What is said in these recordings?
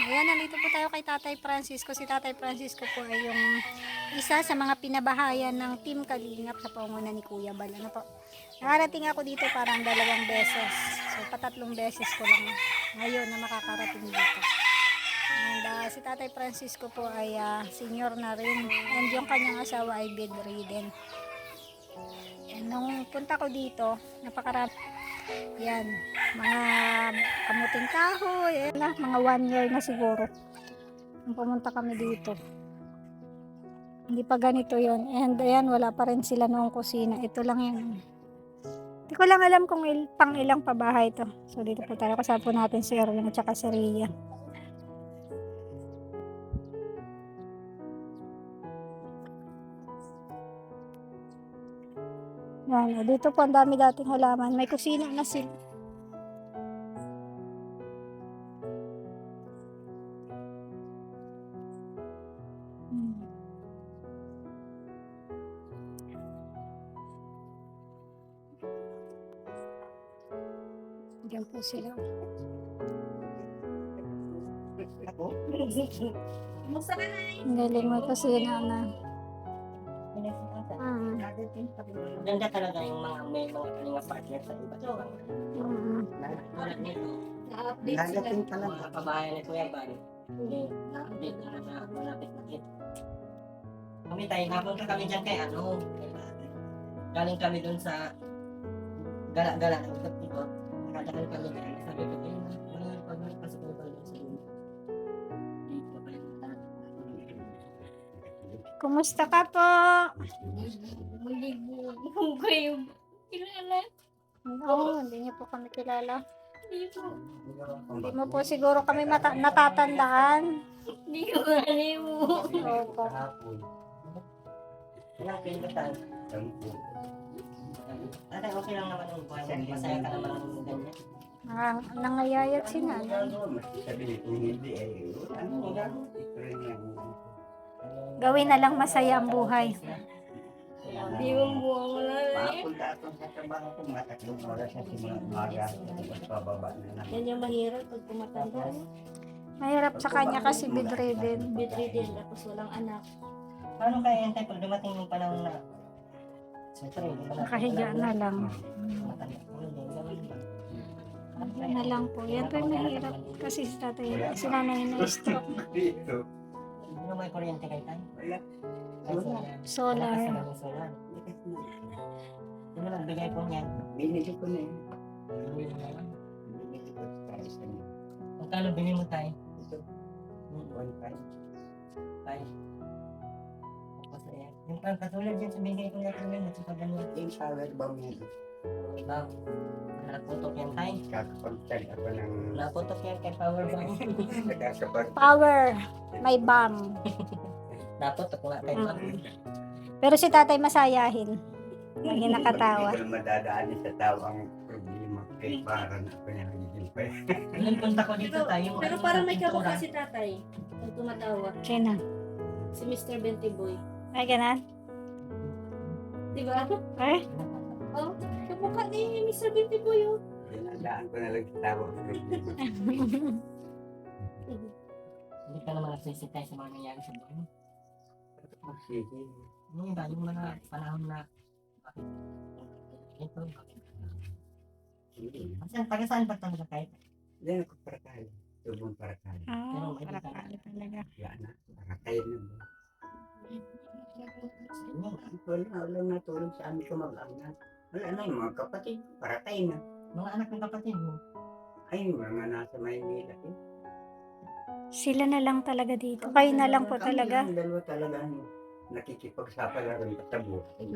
Ayan, nandito po tayo kay Tatay Francisco. Si Tatay Francisco po ay yung isa sa mga pinabahayan ng Team Kalingap sa panguna ni Kuya Bal. Ano po? Nakarating ako dito parang dalawang beses. So, patatlong beses ko lang ngayon na makakarating dito. And ah, si Tatay Francisco po ay ah, senior na rin. And yung kanyang asawa ay bedridden. And nung punta ko dito, napakarami. Yan, mga kamuting kahoy, ayan na, mga one year na siguro. Nung pumunta kami dito. Hindi pa ganito yon And ayan, wala pa rin sila noong kusina. Ito lang yan. Hindi ko lang alam kung il, pang ilang pabahay ito. So dito po tayo. Kasama po natin si Erwin at saka si Rhea. Yan, dito po ang dami dating halaman. May kusina na sila. Diyan po sila. Kumusta ka na? Ang galing may kusina na. Mm. Ganda talaga yung mga may mga kalinga partner sa iba. Mm. Tulad nito, Na-update sila. Dadating pa lang. mga kabahayan ni Kuya hindi na-update na na malapit na kit. Kami tayo, napunta kami dyan kay ano, galing kami dun sa gala-gala Nakadakal kami dyan. Sabi ko, eh, wala pag nagpasok ko dun sa inyo. Dito pa yung Kumusta ka po? Muli mo. Kung kayo kilala. Oo, hindi niyo po kami kilala. Hindi ko. Hindi mo po siguro kami mata- natatandaan. Hindi ko alam mo. Opo. Kahapon. Ilang pindutan. Ate, okay lang naman yung buhay mo. Masaya ka naman ng ganyan. Nang, nangayayat si nanay. Yan. Gawin na lang masaya ang buhay. Hindi mo buwan mo na eh. Papunta ako sa trabaho ko, matatlong oras simula umaga. Tapos pababa na lang. Yan yung mahirap pag tumatanda. Mahirap sa kanya kasi bedridden. Bedridden tapos walang anak. Paano kaya yan tayo pag dumating yung panahon na Nakahiga na lang. Yun na lang po. Yan po yung mahirap kasi si tatay, si nanay na stroke. Ano may kuryente kay tayo? Solar. Solar. Ano lang bigay po niyan? Binili ko na yun. Binili na lang. Binili ko tayo sa inyo. Magkano binili mo tayo? Ito. 1.5. 5. Yung parang katulad dyan sa bigay ko na kanina, at saka ganyan. Yung power bomb yan. Diba? Naputok yan tayo. Kakapag-tag ako ng... Naputok yan kay Power Bank. Nakakapag... Power. May bang. Naputok nga kay Bank. Pero si tatay masayahin. Lagi nakatawa. Hindi ko madadaanin sa tao ang problema. Kay para na hindi pa. Nung punta ko dito tayo. Pero ano, parang may pintura. kamukha si tatay. Pag tumatawa. Sino? Si Mr. Bentiboy. Ay, ganun? Di ba? Eh? Oh, kamukha ni Mr. Bentiboy oh. Dinadaan ko na lang tao. Hindi ka naman nagsisitay sa mga nangyari sa buhay mo. Yung iba, yung mga panahon na bakit ito, bakit. Saan, taga saan ba talaga kahit? Diyan ako para tayo. Tubong para tayo. Ah, para pala Wala, wala natulong sa amin kamag-anak. Wala na yung mga kapatid. Para tayo na. mga anak ng kapatid mo. Ay, yung mga nasa Maynila. Eh. Sila na lang talaga dito. Kayo na lang po Kami talaga. lang dalawa talaga ang nakikipagsapalaran sa buhay.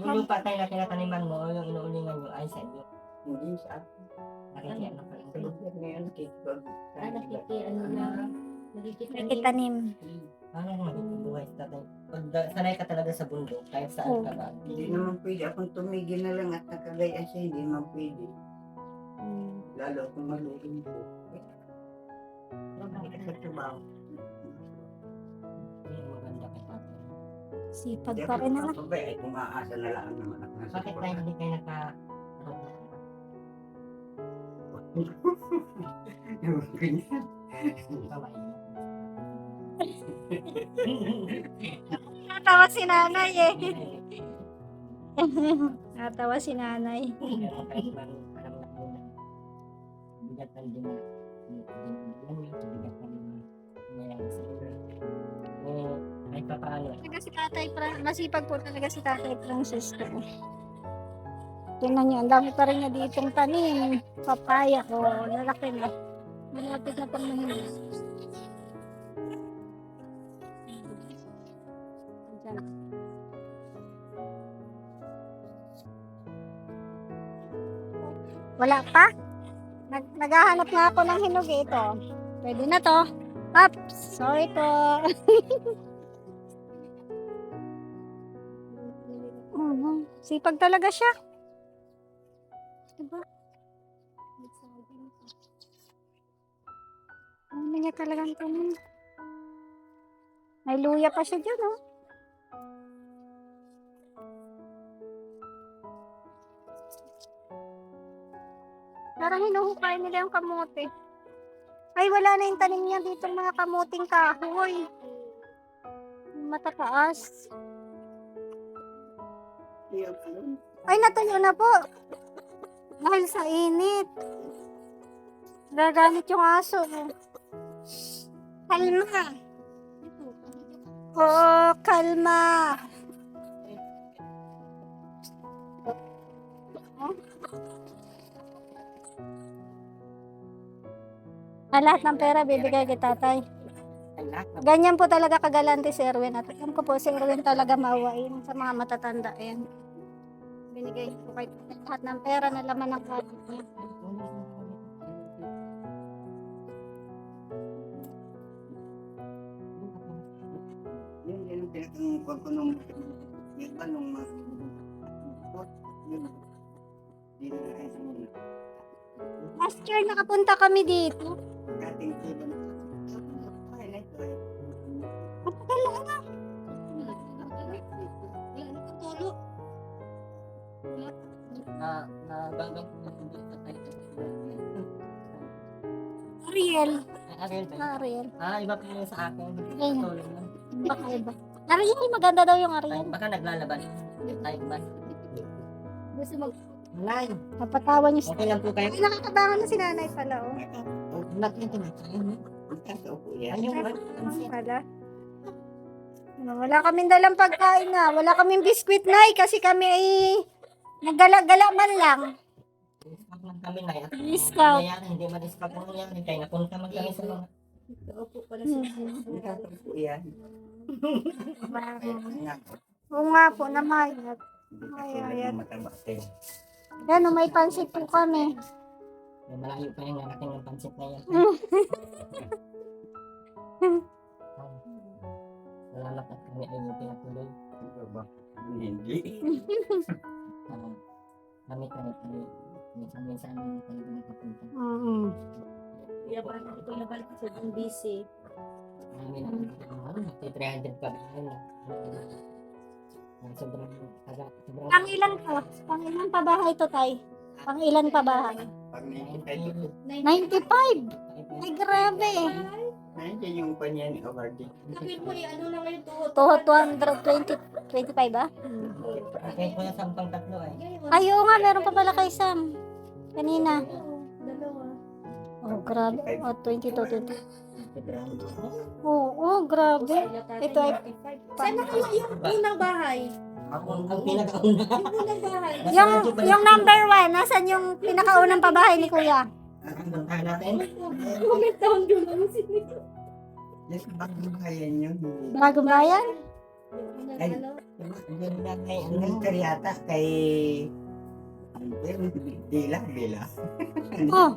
Yung lupa tayo na tinataniman mo, yung inuulingan nyo, ay sa inyo. Hindi sa akin. Nakikiano ka lang Sa ngayon, nakikipag... Ah, nakiki, ano na. Nakikita Nakitanim. Paano mo magbubuhay sa? Pag sanay ka talaga sa bundok, kahit saan ka ba? Hindi naman pwede akong tumigil na lang at nakagaya siya. Hindi naman pwede. Lalo kung malulungko. Hindi ka sa trabaho. Hindi maganda kay tatay. Sipag pa ako rin naman. makapabay. Ay, umaasa na lang naman ako Bakit tayo hindi kayo naka... Ganyan. Natawa si nanay eh. Natawa si nanay. Talaga si Tatay Fra- masipag po talaga si Tatay Francisco. Tingnan niyo, ang dami pa rin niya ditong tanim. Papaya ko, lalaki na. Malapit na pang mahilig. Wala pa? Nag naghahanap nga ako ng hinog eh, ito. Pwede na to. Ups, sorry po. Sipag talaga siya. Diba? Ano niya talagang tanong. May luya pa siya dyan, oh. Parang hinuhukay nila yung kamote. Ay, wala na yung tanim niya dito mga kamuting kahoy. Matataas. Ay, natuyo na po. Dahil sa init. Gagamit yung aso. Kalma. Oo, kalma. Ah, lahat ng pera bibigay kay tatay. Ganyan po talaga kagalante si Erwin. At alam ko po si Erwin talaga mawain sa mga matatanda. Ayan. Binigay ko kay lahat ng pera na laman ng wallet niya. Yun, yun ang pinakang ko nung yung pa nung mga Last year nakapunta kami dito. tayo. Ariel. Ariel? Ariel. Ah, iba yung sa akin. Lang. Baka iba. Ariel, maganda daw yung Ariel. baka naglalaban. Ay, ba? Gusto mag... Nay, Napatawan niyo siya. okay lang po kayo. Ay, nakakabangan na si nanay pala, oh. Oh, natin ito. Ayun. Kasi upo yan. Ano pala? Ano, Wala kaming dalang pagkain na. Wala kaming biskwit na kasi kami ay naggala-gala man lang. Stop lang kami na yan. Nangyayari, hindi man stop mo yan. Kaya napunta man kami sa mga Hmm. Upo yan. Oo nga po, namayat. Ay, ay, ay. Matabating. Yan, oh, may pansit po kami. May malayo pa yung narating ng pansit na yan. Salamat at kami ay yung pinatuloy. Hindi. Ah, kami kami kami minsan-minsan talaga nakapunta. Mm. Kaya ba ito na balik sa yung busy. Namin ang ano, nagti 300 pa. Ang sobrang taga, sobrang Pang ilan po? Pang ilan pa bahay to, tay? Pang ilan pa bahay? Pag nakikita 95! Ay, grabe. Nandiyan yung kanya ni Awardi. Sabi mo eh, ano na ngayon to? To 220, 25 ba? Kahit ko na sampang tatlo ay. Ay, oo nga, meron pa pala kay Sam. Kanina. Oh, grabe. Oh, 22, 20. Oo, oh, grabe. Ito ay Saan na kayo yung unang bahay? Ako ang pinakauna. Yung unang bahay. Yung, yung number one, nasan yung pinakaunang pabahay ni Kuya? Puntahan natin. Mga taon doon ang sini. Yes, bagong bayan yun. Bagong bayan? Yung Ay. ano? Yun na kay ano. Ang karyata kay... Dila, Dila. Oh,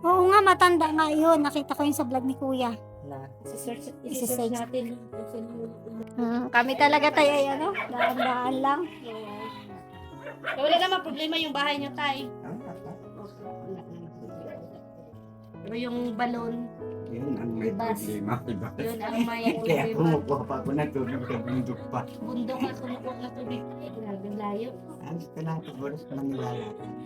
oo nga, matanda nga yun. Nakita ko yun sa vlog ni Kuya. Na, Isi-search, Isi-search. natin. Hmm, kami talaga tayo ay ano, daan-daan lang. Eh, Wala naman problema yung bahay niyo, tay. Pero yung balon, Yun ang may Ibas. problema. Diba? Yun ang may Kaya problema. kumukuha pa ako ng tubig sa bundok pa. Bundok at tumukok na tubig. Eh, grabe layo. Alis ka lang siguro sa Manila.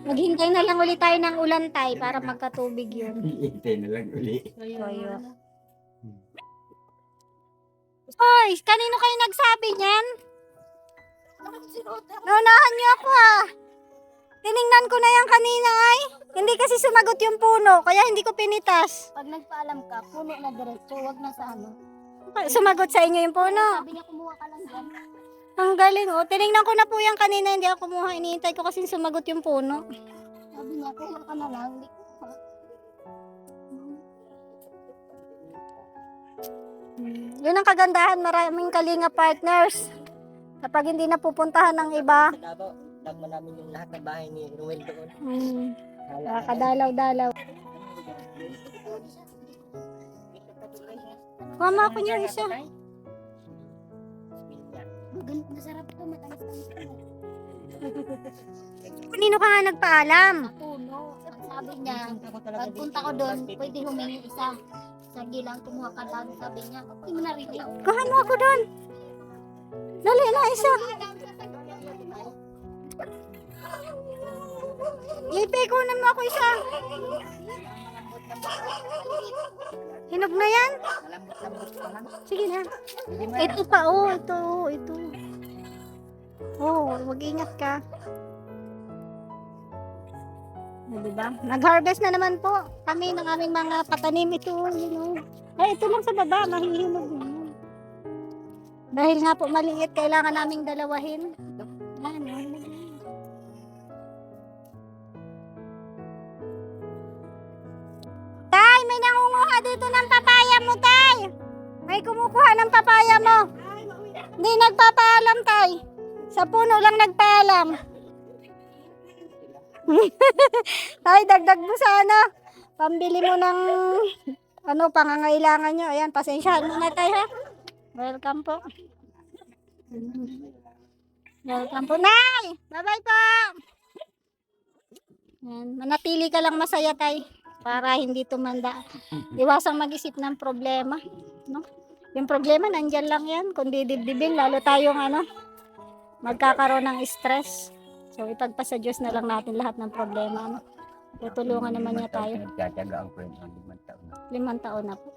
Maghintay na lang ulit tayo ng ulan tay para magkatubig yun. Iintay na lang uli. Kaya, Kaya. Hoy, kanino kayo nagsabi niyan? Naunahan niyo ako ah. Tiningnan ko na yan kanina ay. Hindi kasi sumagot yung puno, kaya hindi ko pinitas. Pag nagpaalam ka, puno na diretso, wag na sa ano. Sumagot sa inyo yung puno. Sabi niya kumuha ka lang dyan. Ang galing oh. Tiningnan ko na po yan kanina, hindi ako kumuha. Iniintay ko kasi sumagot yung puno. Sabi niya, kuha ka na lang. Hindi ko Yun ang kagandahan, maraming kalinga partners. Kapag hindi napupuntahan ng iba, Tagma namin yung lahat ng bahay ni Ruel doon. Hala, nakakadalaw-dalaw. Mama ako niya isa. Maganda, masarap to, matamis-tamis. Kanino ka nga nagpaalam? Puno. Ang sabi niya, pagpunta ko doon, pwede humingi isa. Sige lang, kumuha ka lang. Sabi niya, hindi mo na rin. Kuhan mo ako doon. Dali na, isa. Ipe, kunan mo ako isa. Hinog na yan? Sige na. Ito pa, oh. Ito, ito. Oh, mag-ingat ka. Oh, diba? Nag-harvest na naman po kami ng aming mga patanim. Ito, you know. Ay, ito lang sa baba. Mahihinog. Dahil nga po maliit, kailangan naming dalawahin. Nangunguha dito ng papaya mo, Tay. May kumukuha ng papaya mo. Hindi nagpapaalam, Tay. Sa puno lang nagpaalam. Tay, dagdag mo sana. Pambili mo ng ano, pangangailangan nyo. Ayan, pasensyahan mo na tayo, ha? Welcome po. Welcome po, Nay! Bye-bye po! Yan, manatili ka lang masaya, tay. Para hindi tumanda. Iwasang mag-isip ng problema. No? Yung problema, nandyan lang yan. Kung didibdibin, lalo tayong ano, magkakaroon ng stress. So, ipagpasa Diyos na lang natin lahat ng problema. Ano? Tutulungan naman niya tayo. Nagtatagaan ko yun ang limang taon. Limang taon na po.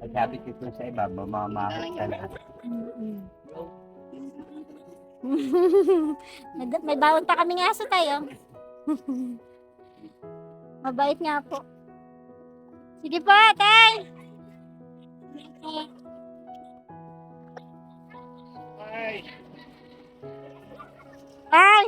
At sabi ko sa iba, mamamahal ka. Mm-mm. may, may bawon pa kaming aso tayo. Mabait nga po. Sige po, tay. Tay.